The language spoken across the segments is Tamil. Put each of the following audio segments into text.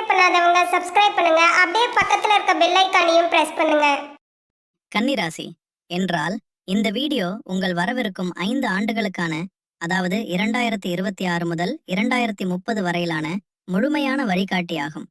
சப்ஸ்கிரைப் பண்ணாதவங்க சப்ஸ்கிரைப் பண்ணுங்க. அப்படியே பக்கத்துல இருக்க பெல் ஐக்கானையும் பிரஸ் பண்ணுங்க. கன்னிராசி என்றால் இந்த வீடியோ உங்கள் வரவிருக்கும் ஐந்து ஆண்டுகளுக்கான அதாவது இரண்டாயிரத்தி இருபத்தி ஆறு முதல் இரண்டாயிரத்தி முப்பது வரையிலான முழுமையான வழிகாட்டியாகும்.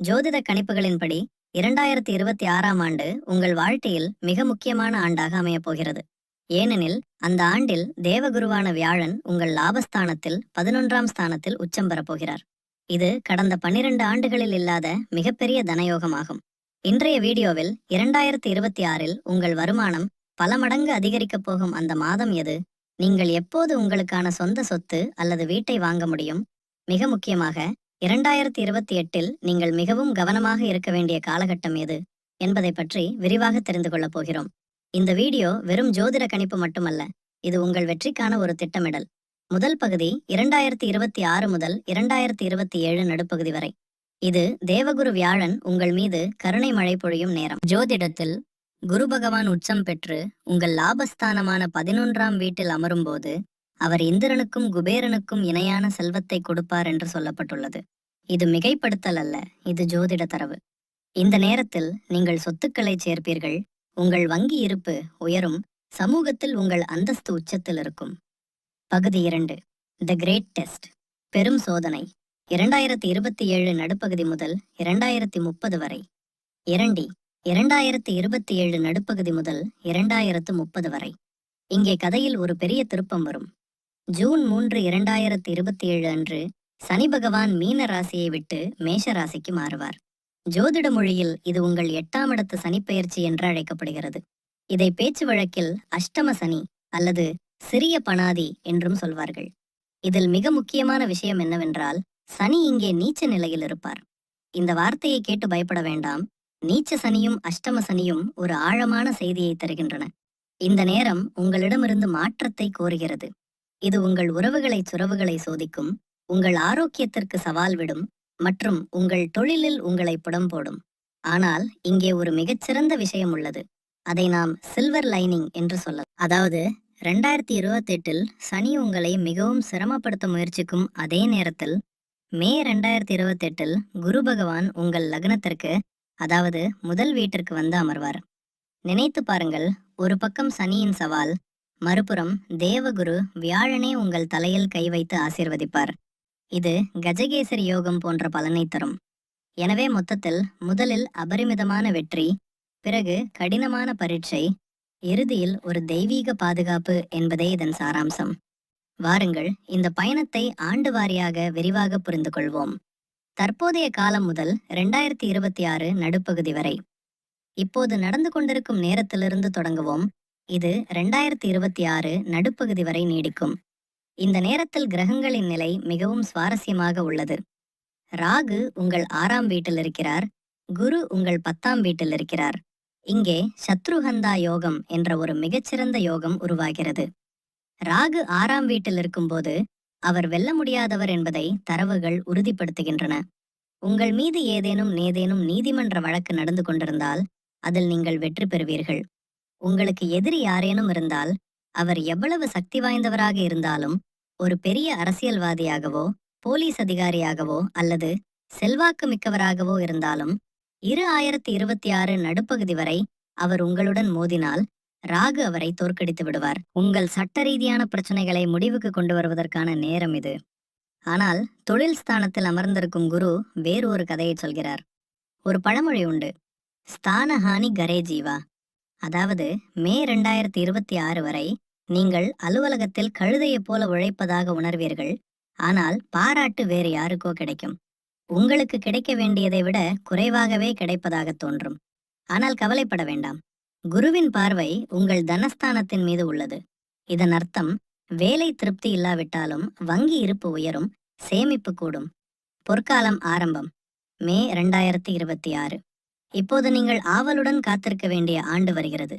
ஜோதிட கணிப்புகளின்படி இரண்டாயிரத்தி இருபத்தி ஆறாம் ஆண்டு உங்கள் வாழ்க்கையில் மிக முக்கியமான ஆண்டாக அமையப் போகிறது ஏனெனில் அந்த ஆண்டில் தேவகுருவான வியாழன் உங்கள் லாபஸ்தானத்தில் பதினொன்றாம் ஸ்தானத்தில் உச்சம் பெறப்போகிறார். இது கடந்த பன்னிரண்டு ஆண்டுகளில் இல்லாத மிகப்பெரிய தனயோகமாகும். இன்றைய வீடியோவில் இரண்டாயிரத்தி இருபத்தி ஆறில் உங்கள் வருமானம் பல மடங்கு அதிகரிக்கப் போகும் அந்த மாதம் எது? நீங்கள் எப்போது உங்களுக்கான சொந்த சொத்து அல்லது வீட்டை வாங்க முடியும்? மிக முக்கியமாக இரண்டாயிரத்தி இருபத்தி எட்டில் நீங்கள் மிகவும் கவனமாக இருக்க வேண்டிய காலகட்டம் எது? என்பதை பற்றி விரிவாக தெரிந்து கொள்ளப் போகிறோம். இந்த வீடியோ வெறும் ஜோதிட கணிப்பு மட்டுமல்ல இது உங்கள் வெற்றிக்கான ஒரு திட்டமிடல். முதல் பகுதி இரண்டாயிரத்தி இருபத்தி ஆறு முதல் இரண்டாயிரத்தி இருபத்தி ஏழு நடுப்பகுதி வரை. இது தேவகுரு வியாழன் உங்கள் மீது கருணை மழை பொழியும் நேரம். ஜோதிடத்தில் குரு பகவான் உச்சம் பெற்று உங்கள் லாபஸ்தானமான பதினொன்றாம் வீட்டில் அமரும்போது அவர் இந்திரனுக்கும் குபேரனுக்கும் இணையான செல்வத்தை கொடுப்பார் என்று சொல்லப்பட்டுள்ளது. இது மிகைப்படுத்தல் அல்ல இது ஜோதிட தரவு. இந்த நேரத்தில் நீங்கள் சொத்துக்களை சேர்ப்பீர்கள் உங்கள் வங்கி இருப்பு உயரும் சமூகத்தில் உங்கள் அந்தஸ்து உச்சத்தில் இருக்கும். பகுதி இரண்டு. த கிரேட் டெஸ்ட் பெரும் சோதனை. இரண்டாயிரத்தி இருபத்தி ஏழு நடுப்பகுதி முதல் இரண்டாயிரத்தி முப்பது வரை. இரண்டி. இரண்டாயிரத்தி இருபத்தி ஏழு நடுப்பகுதி முதல் இரண்டாயிரத்து முப்பது வரை. இங்கே கதையில் ஒரு பெரிய திருப்பம் வரும். ஜூன் மூன்று இரண்டாயிரத்தி இருபத்தி ஏழு அன்று சனி பகவான் மீன ராசியை விட்டு மேஷ ராசிக்கு மாறுவார். ஜோதிட மொழியில் இது உங்கள் எட்டாம் இடத்து சனிப்பெயர்ச்சி என்று அழைக்கப்படுகிறது இதை பேச்சு வழக்கில் அஷ்டம சனி அல்லது சிறிய பணாதி என்றும் சொல்வார்கள். இதில் மிக முக்கியமான விஷயம் என்னவென்றால் சனி இங்கே நீச்ச நிலையில் இருப்பார். இந்த வார்த்தையை கேட்டு பயப்பட வேண்டாம். நீச்ச சனியும் அஷ்டம சனியும் ஒரு ஆழமான செய்தியை தருகின்றன. இந்த நேரம் உங்களிடமிருந்து மாற்றத்தை கோருகிறது. இது உங்கள் உறவுகளை சுரவுகளை சோதிக்கும் உங்கள் ஆரோக்கியத்திற்கு சவால் விடும் மற்றும் உங்கள் தொழிலில் உங்களை புடம் போடும். ஆனால் இங்கே ஒரு மிகச்சிறந்த விஷயம் உள்ளது. அதை நாம் சில்வர் லைனிங் என்று சொல்ல அதாவது ரெண்டாயிரத்தி இருபத்தெட்டில் சனி உங்களை மிகவும் சிரமப்படுத்த முயற்சிக்கும் அதே நேரத்தில் மே ரெண்டாயிரத்தி இருபத்தெட்டில் குரு பகவான் உங்கள் லக்னத்திற்கு அதாவது முதல் வீட்டிற்கு வந்து அமர்வார். நினைத்து பாருங்கள் ஒரு பக்கம் சனியின் சவால் மறுபுறம் தேவகுரு வியாழனே உங்கள் தலையில் கை வைத்து ஆசீர்வதிப்பார். இது கஜகேசரி யோகம் போன்ற பலனை தரும். எனவே மொத்தத்தில் முதலில் அபரிமிதமான வெற்றி பிறகு கடினமான பரீட்சை இறுதியில் ஒரு தெய்வீக பாதுகாப்பு என்பதே இதன் சாராம்சம். வாருங்கள் இந்த பயணத்தை ஆண்டு வாரியாக விரிவாக புரிந்து கொள்வோம். தற்போதைய காலம் முதல் ரெண்டாயிரத்தி இருபத்தி ஆறு நடுப்பகுதி வரை. இப்போது நடந்து கொண்டிருக்கும் நேரத்திலிருந்து தொடங்குவோம். இது ரெண்டாயிரத்தி இருபத்தி ஆறு நடுப்பகுதி வரை நீடிக்கும். இந்த நேரத்தில் கிரகங்களின் நிலை மிகவும் சுவாரஸ்யமாக உள்ளது. ராகு உங்கள் ஆறாம் வீட்டில் இருக்கிறார். குரு உங்கள் பத்தாம் வீட்டில் இருக்கிறார். இங்கே சத்ருகந்தா யோகம் என்ற ஒரு மிகச்சிறந்த யோகம் உருவாகிறது. ராகு ஆறாம் வீட்டில் இருக்கும்போது அவர் வெல்ல முடியாதவர் என்பதை தரவுகள் உறுதிப்படுத்துகின்றன. உங்கள் மீது ஏதேனும் நேதேனும் நீதிமன்ற வழக்கு நடந்து கொண்டிருந்தால் அதில் நீங்கள் வெற்றி பெறுவீர்கள். உங்களுக்கு எதிரி யாரேனும் இருந்தால் அவர் எவ்வளவு சக்தி வாய்ந்தவராக இருந்தாலும் ஒரு பெரிய அரசியல்வாதியாகவோ போலீஸ் அதிகாரியாகவோ அல்லது செல்வாக்கு மிக்கவராகவோ இருந்தாலும் இரு ஆயிரத்தி இருபத்தி ஆறு நடுப்பகுதி வரை அவர் உங்களுடன் மோதினால் ராகு அவரை தோற்கடித்து விடுவார். உங்கள் சட்ட ரீதியான பிரச்சனைகளை முடிவுக்கு கொண்டு வருவதற்கான நேரம் இது. ஆனால் தொழில் ஸ்தானத்தில் அமர்ந்திருக்கும் குரு வேறு ஒரு கதையை சொல்கிறார். ஒரு பழமொழி உண்டு. ஸ்தானஹானி கரே ஜீவா. அதாவது மே ரெண்டாயிரத்தி இருபத்தி ஆறு வரை நீங்கள் அலுவலகத்தில் கழுதையைப் போல உழைப்பதாக உணர்வீர்கள். ஆனால் பாராட்டு வேறு யாருக்கோ கிடைக்கும். உங்களுக்கு கிடைக்க வேண்டியதை விட குறைவாகவே கிடைப்பதாக தோன்றும். ஆனால் கவலைப்பட வேண்டாம். குருவின் பார்வை உங்கள் தனஸ்தானத்தின் மீது உள்ளது. இதன் அர்த்தம் வேலை திருப்தி இல்லாவிட்டாலும் வங்கி இருப்பு உயரும் சேமிப்பு கூடும். பொற்காலம் ஆரம்பம் மே ரெண்டாயிரத்தி இருபத்தி ஆறு. இப்போது நீங்கள் ஆவலுடன் காத்திருக்க வேண்டிய ஆண்டு வருகிறது.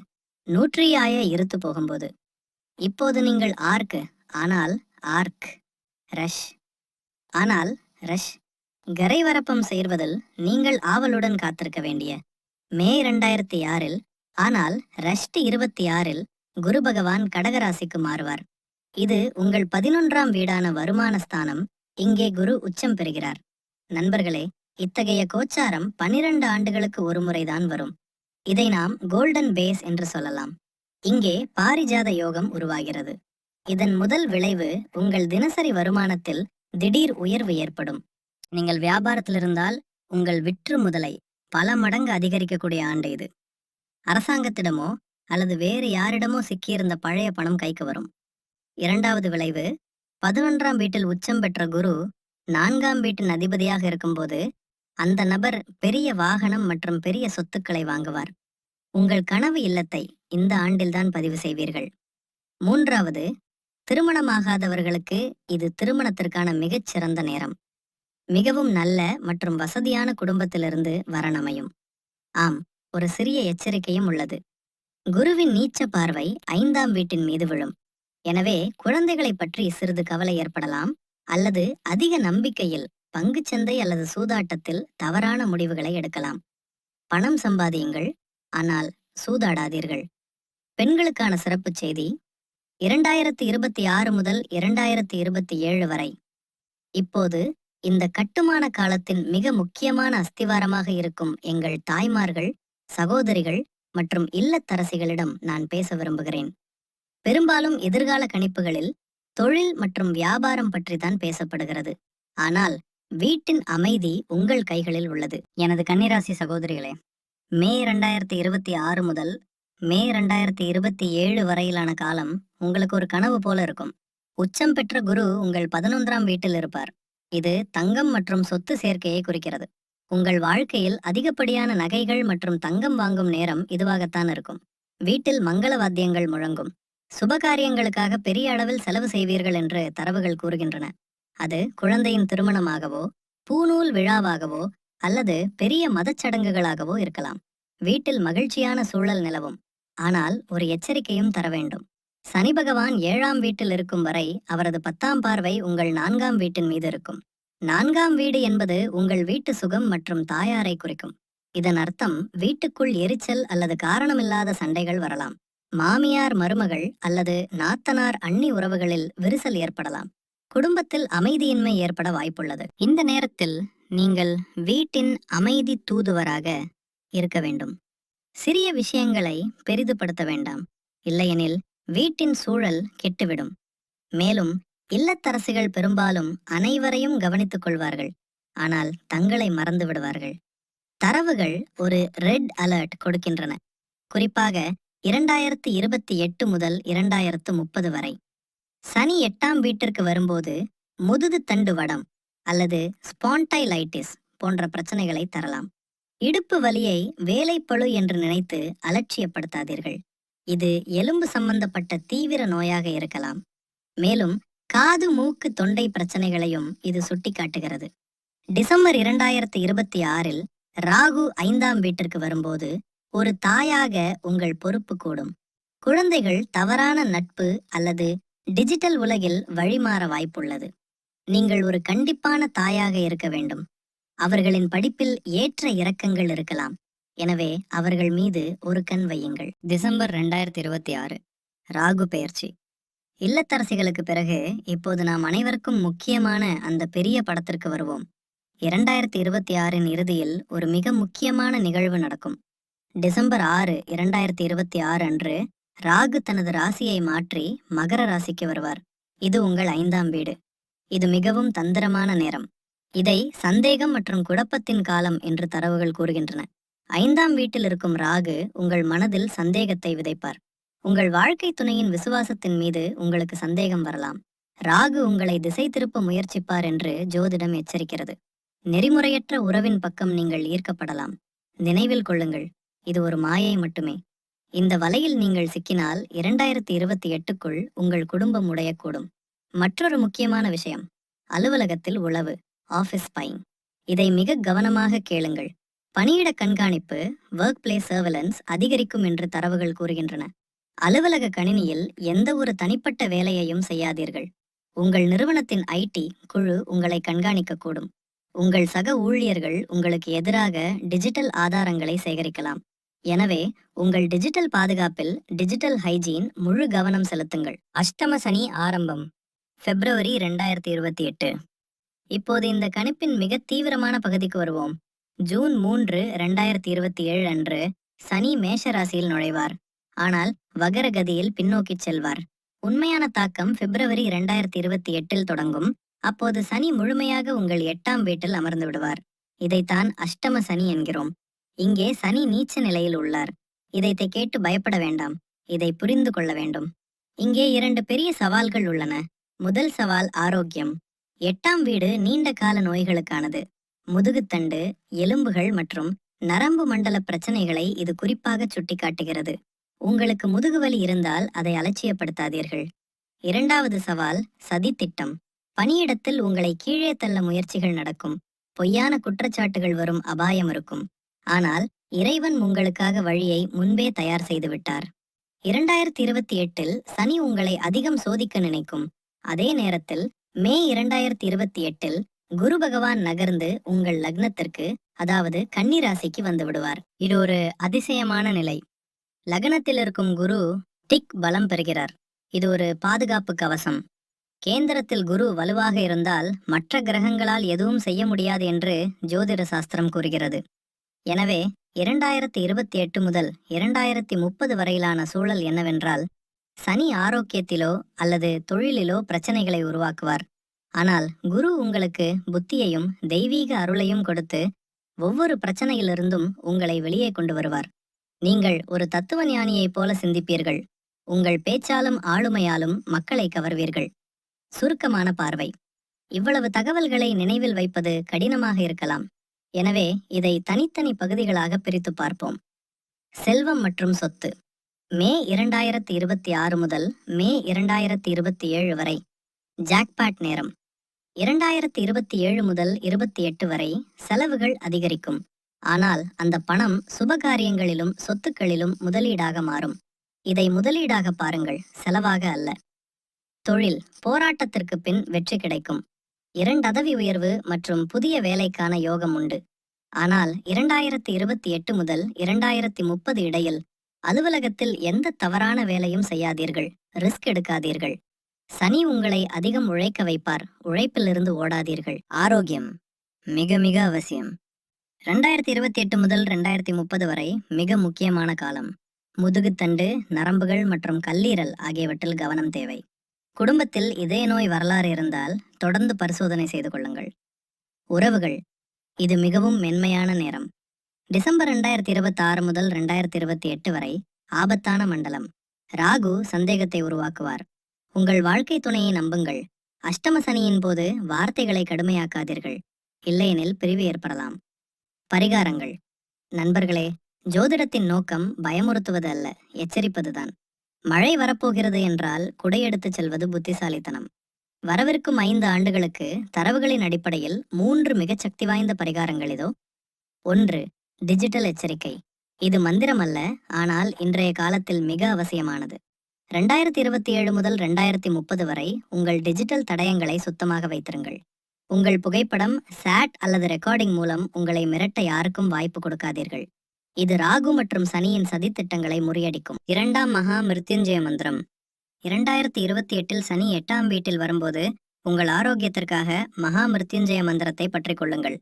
நூற்றியாய இருத்து போகும்போது. இப்போது நீங்கள் ஆர்க் ஆனால் ஆர்க் ரஷ். ஆனால் ரஷ் கரைவரப்பம் சேர்வதில் நீங்கள் ஆவலுடன் காத்திருக்க வேண்டிய மே இரண்டாயிரத்தி ஆறில் ஆனால் ரஷ்டி இருபத்தி ஆறில் குரு பகவான் கடகராசிக்கு மாறுவார். இது உங்கள் பதினொன்றாம் வீடான வருமான ஸ்தானம் இங்கே குரு உச்சம் பெறுகிறார். நண்பர்களே இத்தகைய கோச்சாரம் பனிரெண்டு ஆண்டுகளுக்கு ஒரு முறைதான் வரும். இதை நாம் கோல்டன் பேஸ் என்று சொல்லலாம். இங்கே பாரிஜாத யோகம் உருவாகிறது. இதன் முதல் விளைவு உங்கள் தினசரி வருமானத்தில் திடீர் உயர்வு ஏற்படும். நீங்கள் வியாபாரத்தில் இருந்தால் உங்கள் விற்று முதலை பல மடங்கு அதிகரிக்கக்கூடிய ஆண்டு இது. அரசாங்கத்திடமோ அல்லது வேறு யாரிடமோ சிக்கியிருந்த பழைய பணம் கைக்கு வரும். இரண்டாவது விளைவு பதினொன்றாம் வீட்டில் உச்சம் பெற்ற குரு நான்காம் வீட்டின் அதிபதியாக இருக்கும்போது அந்த நபர் பெரிய வாகனம் மற்றும் பெரிய சொத்துக்களை வாங்குவார். உங்கள் கனவு இல்லத்தை இந்த ஆண்டில்தான் பதிவு செய்வீர்கள். மூன்றாவது திருமணமாகாதவர்களுக்கு இது திருமணத்திற்கான மிகச் சிறந்த நேரம். மிகவும் நல்ல மற்றும் வசதியான குடும்பத்திலிருந்து வரனமையும். ஆம் ஒரு சிறிய எச்சரிக்கையும் உள்ளது. குருவின் நீச்ச பார்வை ஐந்தாம் வீட்டின் மீது விழும். எனவே குழந்தைகளை பற்றி சிறிது கவலை ஏற்படலாம் அல்லது அதிக நம்பிக்கையில் பங்குச்சந்தை அல்லது சூதாட்டத்தில் தவறான முடிவுகளை எடுக்கலாம். பணம் சம்பாதியுங்கள் ஆனால் சூதாடாதீர்கள். பெண்களுக்கான சிறப்புச் செய்தி இரண்டாயிரத்தி இருபத்தி ஆறு முதல் இரண்டாயிரத்தி இருபத்தி ஏழு வரை. இப்போது இந்த கட்டுமான காலத்தின் மிக முக்கியமான அஸ்திவாரமாக இருக்கும் எங்கள் தாய்மார்கள் சகோதரிகள் மற்றும் இல்லத்தரசிகளிடம் நான் பேச விரும்புகிறேன். பெரும்பாலும் எதிர்கால கணிப்புகளில் தொழில் மற்றும் வியாபாரம் பற்றி தான் பேசப்படுகிறது. ஆனால் வீட்டின் அமைதி உங்கள் கைகளில் உள்ளது. எனது கன்னிராசி சகோதரிகளே மே இரண்டாயிரத்தி இருபத்தி ஆறு முதல் மே இரண்டாயிரத்தி இருபத்தி ஏழு வரையிலான காலம் உங்களுக்கு ஒரு கனவு போல இருக்கும். உச்சம் பெற்ற குரு உங்கள் பதினொன்றாம் வீட்டில் இருப்பார். இது தங்கம் மற்றும் சொத்து சேர்க்கையை குறிக்கிறது. உங்கள் வாழ்க்கையில் அதிகப்படியான நகைகள் மற்றும் தங்கம் வாங்கும் நேரம் இதுவாகத்தான் இருக்கும். வீட்டில் மங்கள வாத்தியங்கள் முழங்கும். சுபகாரியங்களுக்காக பெரிய அளவில் செலவு செய்வீர்கள் என்று தரவுகள் கூறுகின்றன. அது குழந்தையின் திருமணமாகவோ பூநூல் விழாவாகவோ அல்லது பெரிய மதச்சடங்குகளாகவோ இருக்கலாம். வீட்டில் மகிழ்ச்சியான சூழல் நிலவும். ஆனால் ஒரு எச்சரிக்கையும் தர வேண்டும். சனி பகவான் ஏழாம் வீட்டில் இருக்கும் வரை அவரது பத்தாம் பார்வை உங்கள் நான்காம் வீட்டின் மீது இருக்கும். நான்காம் வீடு என்பது உங்கள் வீட்டு சுகம் மற்றும் தாயாரை குறிக்கும். இதன் அர்த்தம் வீட்டுக்குள் எரிச்சல் அல்லது காரணமில்லாத சண்டைகள் வரலாம். மாமியார் மருமகள் அல்லது நாத்தனார் அண்ணி உறவுகளில் விரிசல் ஏற்படலாம். குடும்பத்தில் அமைதியின்மை ஏற்பட வாய்ப்புள்ளது. இந்த நேரத்தில் நீங்கள் வீட்டின் அமைதி தூதுவராக இருக்க வேண்டும். சிறிய விஷயங்களை பெரிதுபடுத்த வேண்டாம். இல்லையெனில் வீட்டின் சூழல் கெட்டுவிடும். மேலும் இல்லத்தரசிகள் பெரும்பாலும் அனைவரையும் கவனித்துக் கொள்வார்கள். ஆனால் தங்களை மறந்து விடுவார்கள். தரவுகள் ஒரு ரெட் அலர்ட் கொடுக்கின்றன. குறிப்பாக இரண்டாயிரத்து இருபத்தி எட்டு முதல் இரண்டாயிரத்து முப்பது வரை. சனி எட்டாம் வீட்டிற்கு வரும்போது முதுகு தண்டு வடம் அல்லது ஸ்பாண்டைலைட்டிஸ் போன்ற பிரச்சனைகளை தரலாம். இடுப்பு வலியை வேலைப்பழு என்று நினைத்து அலட்சியப்படுத்தாதீர்கள். இது எலும்பு சம்பந்தப்பட்ட தீவிர நோயாக இருக்கலாம். மேலும் காது மூக்கு தொண்டை பிரச்சனைகளையும் இது சுட்டிக்காட்டுகிறது. டிசம்பர் இரண்டாயிரத்தி இருபத்தி ஆறில் ராகு ஐந்தாம் வீட்டிற்கு வரும்போது ஒரு தாயாக உங்கள் பொறுப்பு கூடும். குழந்தைகள் தவறான நட்பு அல்லது டிஜிட்டல் உலகில் வழிமாற வாய்ப்புள்ளது. நீங்கள் ஒரு கண்டிப்பான தாயாக இருக்க வேண்டும். அவர்களின் படிப்பில் ஏற்ற இறக்கங்கள் இருக்கலாம். எனவே அவர்கள் மீது ஒரு கண் வையுங்கள். டிசம்பர் ரெண்டாயிரத்தி இருபத்தி ஆறு. ராகு பெயர்ச்சி. இல்லத்தரசிகளுக்கு பிறகு இப்போது நாம் அனைவருக்கும் முக்கியமான அந்த பெரிய படத்திற்கு வருவோம். இரண்டாயிரத்தி இருபத்தி ஆறின் இறுதியில் ஒரு மிக முக்கியமான நிகழ்வு நடக்கும். டிசம்பர் ஆறு இரண்டாயிரத்தி இருபத்தி ஆறு அன்று ராகு தனது ராசியை மாற்றி மகர ராசிக்கு வருவார். இது உங்கள் ஐந்தாம் வீடு. இது மிகவும் தந்திரமான நேரம். இதை சந்தேகம் மற்றும் குழப்பத்தின் காலம் என்று தரவுகள் கூறுகின்றன. ஐந்தாம் வீட்டில் இருக்கும் ராகு உங்கள் மனதில் சந்தேகத்தை விதைப்பார். உங்கள் வாழ்க்கை துணையின் விசுவாசத்தின் மீது உங்களுக்கு சந்தேகம் வரலாம். ராகு உங்களை திசை திருப்ப முயற்சிப்பார் என்று ஜோதிடம் எச்சரிக்கிறது. நெறிமுறையற்ற உறவின் பக்கம் நீங்கள் ஈர்க்கப்படலாம். நினைவில் கொள்ளுங்கள் இது ஒரு மாயை மட்டுமே. இந்த வலையில் நீங்கள் சிக்கினால் இரண்டாயிரத்தி இருபத்தி எட்டுக்குள் உங்கள் குடும்பம் உடையக்கூடும். மற்றொரு முக்கியமான விஷயம் அலுவலகத்தில் உளவு ஆஃபீஸ் பைங் இதை மிக கவனமாக கேளுங்கள். பணியிட கண்காணிப்பு ஒர்க் பிளேஸ் சர்வலன்ஸ் அதிகரிக்கும் என்று தரவுகள் கூறுகின்றன. அலுவலக கணினியில் எந்த ஒரு தனிப்பட்ட வேலையையும் செய்யாதீர்கள். உங்கள் நிறுவனத்தின் ஐடி குழு உங்களை கண்காணிக்கக்கூடும். உங்கள் சக ஊழியர்கள் உங்களுக்கு எதிராக டிஜிட்டல் ஆதாரங்களை சேகரிக்கலாம். எனவே உங்கள் டிஜிட்டல் பாதுகாப்பில் டிஜிட்டல் ஹைஜீன் முழு கவனம் செலுத்துங்கள். அஷ்டம சனி ஆரம்பம். பிப்ரவரி ரெண்டாயிரத்தி இருபத்தி எட்டு. இப்போது இந்த கணிப்பின் மிக தீவிரமான பகுதிக்கு வருவோம். ஜூன் மூன்று ரெண்டாயிரத்தி இருபத்தி ஏழு அன்று சனி மேஷ ராசியில் நுழைவார். ஆனால் வகரகதியில் பின்னோக்கிச் செல்வார். உண்மையான தாக்கம் பிப்ரவரி இரண்டாயிரத்தி இருபத்தி எட்டில் தொடங்கும். அப்போது சனி முழுமையாக உங்கள் எட்டாம் வீட்டில் அமர்ந்து விடுவார். இதைத்தான் அஷ்டம சனி என்கிறோம். இங்கே சனி நீச்ச நிலையில் உள்ளார். இதைத்தை கேட்டு பயப்பட வேண்டாம். இதை புரிந்து கொள்ள வேண்டும். இங்கே இரண்டு பெரிய சவால்கள் உள்ளன. முதல் சவால் ஆரோக்கியம். எட்டாம் வீடு நீண்ட கால நோய்களுக்கானது. முதுகுத்தண்டு எலும்புகள் மற்றும் நரம்பு மண்டல பிரச்சனைகளை இது குறிப்பாக சுட்டிக்காட்டுகிறது. உங்களுக்கு முதுகுவலி இருந்தால் அதை அலட்சியப்படுத்தாதீர்கள். இரண்டாவது சவால் சதி திட்டம் பணியிடத்தில் உங்களை கீழே தள்ள முயற்சிகள் நடக்கும். பொய்யான குற்றச்சாட்டுகள் வரும் அபாயம் இருக்கும். ஆனால் இறைவன் உங்களுக்காக வழியை முன்பே தயார் செய்துவிட்டார் இரண்டாயிரத்தி இருபத்தி எட்டில் சனி உங்களை அதிகம் சோதிக்க நினைக்கும். அதே நேரத்தில் மே இரண்டாயிரத்தி இருபத்தி எட்டில் குரு பகவான் நகர்ந்து உங்கள் லக்னத்திற்கு அதாவது கன்னி ராசிக்கு வந்து விடுவார். இது ஒரு அதிசயமான நிலை. லக்னத்தில் இருக்கும் குரு டிக் பலம் பெறுகிறார். இது ஒரு பாதுகாப்பு கவசம். கேந்திரத்தில் குரு வலுவாக இருந்தால் மற்ற கிரகங்களால் எதுவும் செய்ய முடியாது என்று ஜோதிட சாஸ்திரம் கூறுகிறது. எனவே இரண்டாயிரத்தி இருபத்தி எட்டு முதல் இரண்டாயிரத்தி முப்பது வரையிலான சூழல் என்னவென்றால் சனி ஆரோக்கியத்திலோ அல்லது தொழிலிலோ பிரச்சனைகளை உருவாக்குவார். ஆனால் குரு உங்களுக்கு புத்தியையும் தெய்வீக அருளையும் கொடுத்து ஒவ்வொரு பிரச்சனையிலிருந்தும் உங்களை வெளியே கொண்டு வருவார். நீங்கள் ஒரு தத்துவ ஞானியைப் போல சிந்திப்பீர்கள். உங்கள் பேச்சாலும் ஆளுமையாலும் மக்களை கவர்வீர்கள். சுருக்கமான பார்வை. இவ்வளவு தகவல்களை நினைவில் வைப்பது கடினமாக இருக்கலாம். எனவே இதை தனித்தனி பகுதிகளாக பிரித்து பார்ப்போம். செல்வம் மற்றும் சொத்து. மே இரண்டாயிரத்தி இருபத்தி ஆறு முதல் மே இரண்டாயிரத்தி இருபத்தி ஏழு வரை. ஜாக்பாட் நேரம். இரண்டாயிரத்தி இருபத்தி ஏழு முதல் இருபத்தி எட்டு வரை செலவுகள் அதிகரிக்கும். ஆனால் அந்த பணம் சுபகாரியங்களிலும் சொத்துக்களிலும் முதலீடாக மாறும். இதை முதலீடாக பாருங்கள் செலவாக அல்ல. தொழில் போராட்டத்திற்கு பின் வெற்றி கிடைக்கும். இரண்டதவி உயர்வு மற்றும் புதிய வேலைக்கான யோகம் உண்டு. ஆனால் இரண்டாயிரத்தி இருபத்தி எட்டு முதல் இரண்டாயிரத்தி முப்பது இடையில் அலுவலகத்தில் எந்த தவறான வேலையும் செய்யாதீர்கள் ரிஸ்க் எடுக்காதீர்கள். சனி உங்களை அதிகம் உழைக்க வைப்பார். உழைப்பிலிருந்து ஓடாதீர்கள். ஆரோக்கியம் மிக மிக அவசியம். ரெண்டாயிரத்தி இருபத்தி எட்டு முதல் ரெண்டாயிரத்தி முப்பது வரை மிக முக்கியமான காலம். முதுகுத்தண்டு நரம்புகள் மற்றும் கல்லீரல் ஆகியவற்றில் கவனம் தேவை. குடும்பத்தில் இதய நோய் வரலாறு இருந்தால் தொடர்ந்து பரிசோதனை செய்து கொள்ளுங்கள். உறவுகள். இது மிகவும் மென்மையான நேரம். டிசம்பர் ரெண்டாயிரத்தி இருபத்தி ஆறு முதல் ரெண்டாயிரத்தி இருபத்தி எட்டு வரை ஆபத்தான மண்டலம். ராகு சந்தேகத்தை உருவாக்குவார். உங்கள் வாழ்க்கை துணையை நம்புங்கள். அஷ்டம சனியின் போது வார்த்தைகளை கடுமையாக்காதீர்கள். இல்லையெனில் பிரிவு ஏற்படலாம். பரிகாரங்கள். நண்பர்களே ஜோதிடத்தின் நோக்கம் பயமுறுத்துவது அல்ல எச்சரிப்பதுதான். மழை வரப்போகிறது என்றால் குடையெடுத்துச் செல்வது புத்திசாலித்தனம். வரவிருக்கும் ஐந்து ஆண்டுகளுக்கு தரவுகளின் அடிப்படையில் மூன்று மிகச் சக்தி வாய்ந்த பரிகாரங்கள் இதோ. ஒன்று டிஜிட்டல் எச்சரிக்கை. இது மந்திரம் அல்ல ஆனால் இன்றைய காலத்தில் மிக அவசியமானது. ரெண்டாயிரத்தி இருபத்தி ஏழு முதல் ரெண்டாயிரத்தி முப்பது வரை உங்கள் டிஜிட்டல் தடயங்களை சுத்தமாக வைத்திருங்கள். உங்கள் புகைப்படம் சாட் அல்லது ரெக்கார்டிங் மூலம் உங்களை மிரட்ட யாருக்கும் வாய்ப்பு கொடுக்காதீர்கள். இது ராகு மற்றும் சனியின் சதித்திட்டங்களை முறியடிக்கும். இரண்டாம் மகா மிருத்யுஞ்சய மந்திரம். இரண்டாயிரத்தி இருபத்தி எட்டில் சனி எட்டாம் வீட்டில் வரும்போது உங்கள் ஆரோக்கியத்திற்காக மகா மிருத்யுஞ்சய மந்திரத்தை பற்றிக் கொள்ளுங்கள்.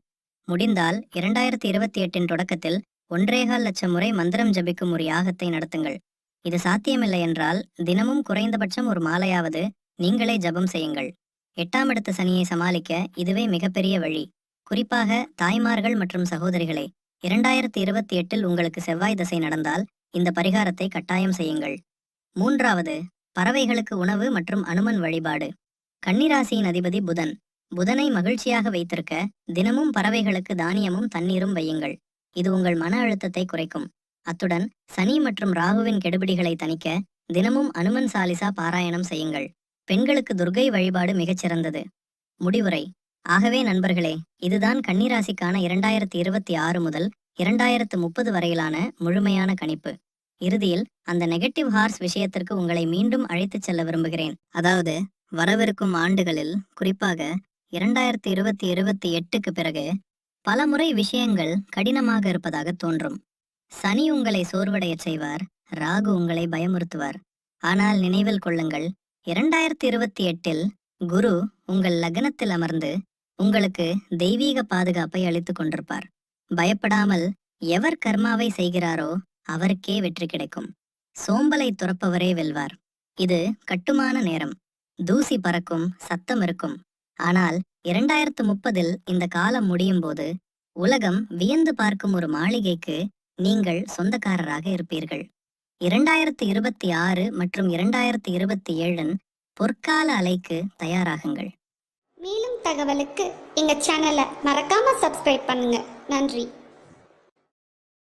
முடிந்தால் இரண்டாயிரத்தி இருபத்தி எட்டின் தொடக்கத்தில் ஒன்றேகால் லட்சம் முறை மந்திரம் ஜபிக்கும் ஒரு யாகத்தை நடத்துங்கள். இது சாத்தியமில்லை என்றால் தினமும் குறைந்தபட்சம் ஒரு மாலையாவது நீங்களே ஜபம் செய்யுங்கள். எட்டாம் இடத்து சனியை சமாளிக்க இதுவே மிகப்பெரிய வழி. குறிப்பாக தாய்மார்கள் மற்றும் சகோதரிகளே இரண்டாயிரத்தி இருபத்தி எட்டில் உங்களுக்கு செவ்வாய் தசை நடந்தால் இந்த பரிகாரத்தை கட்டாயம் செய்யுங்கள். மூன்றாவது பறவைகளுக்கு உணவு மற்றும் அனுமன் வழிபாடு. கன்னிராசியின் அதிபதி புதன். புதனை மகிழ்ச்சியாக வைத்திருக்க தினமும் பறவைகளுக்கு தானியமும் தண்ணீரும் வையுங்கள். இது உங்கள் மன அழுத்தத்தை குறைக்கும். அத்துடன் சனி மற்றும் ராகுவின் கெடுபிடிகளை தணிக்க தினமும் அனுமன் சாலிசா பாராயணம் செய்யுங்கள். பெண்களுக்கு துர்கை வழிபாடு மிகச்சிறந்தது முடிவுரை. ஆகவே நண்பர்களே இதுதான் கன்னிராசிக்கான இரண்டாயிரத்தி இருபத்தி ஆறு முதல் இரண்டாயிரத்து முப்பது வரையிலான முழுமையான கணிப்பு. இறுதியில் அந்த நெகட்டிவ் ஹார்ஸ் விஷயத்திற்கு உங்களை மீண்டும் அழைத்துச் செல்ல விரும்புகிறேன். அதாவது வரவிருக்கும் ஆண்டுகளில் குறிப்பாக இரண்டாயிரத்தி இருபத்தி இருபத்தி எட்டுக்கு பிறகு பல முறை விஷயங்கள் கடினமாக இருப்பதாக தோன்றும். சனி உங்களை சோர்வடையச் செய்வார் ராகு உங்களை பயமுறுத்துவார். ஆனால் நினைவில் கொள்ளுங்கள் இரண்டாயிரத்தி இருபத்தி எட்டில் குரு உங்கள் லக்னத்தில் அமர்ந்து உங்களுக்கு தெய்வீக பாதுகாப்பை அளித்துக் கொண்டிருப்பார். பயப்படாமல் எவர் கர்மாவை செய்கிறாரோ அவருக்கே வெற்றி கிடைக்கும். சோம்பலை துறப்பவரே வெல்வார். இது கட்டுமான நேரம். தூசி பறக்கும் சத்தம் இருக்கும். ஆனால் இரண்டாயிரத்து முப்பதில் இந்த காலம் முடியும் போது உலகம் வியந்து பார்க்கும் ஒரு மாளிகைக்கு நீங்கள் சொந்தக்காரராக இருப்பீர்கள். இரண்டாயிரத்து இருபத்தி ஆறு மற்றும் இரண்டாயிரத்து இருபத்தி ஏழின் பொற்கால அலைக்கு தயாராகுங்கள். மேலும் தகவலுக்கு எங்கள் சேனலை மறக்காமல் சப்ஸ்கிரைப் பண்ணுங்கள் நன்றி.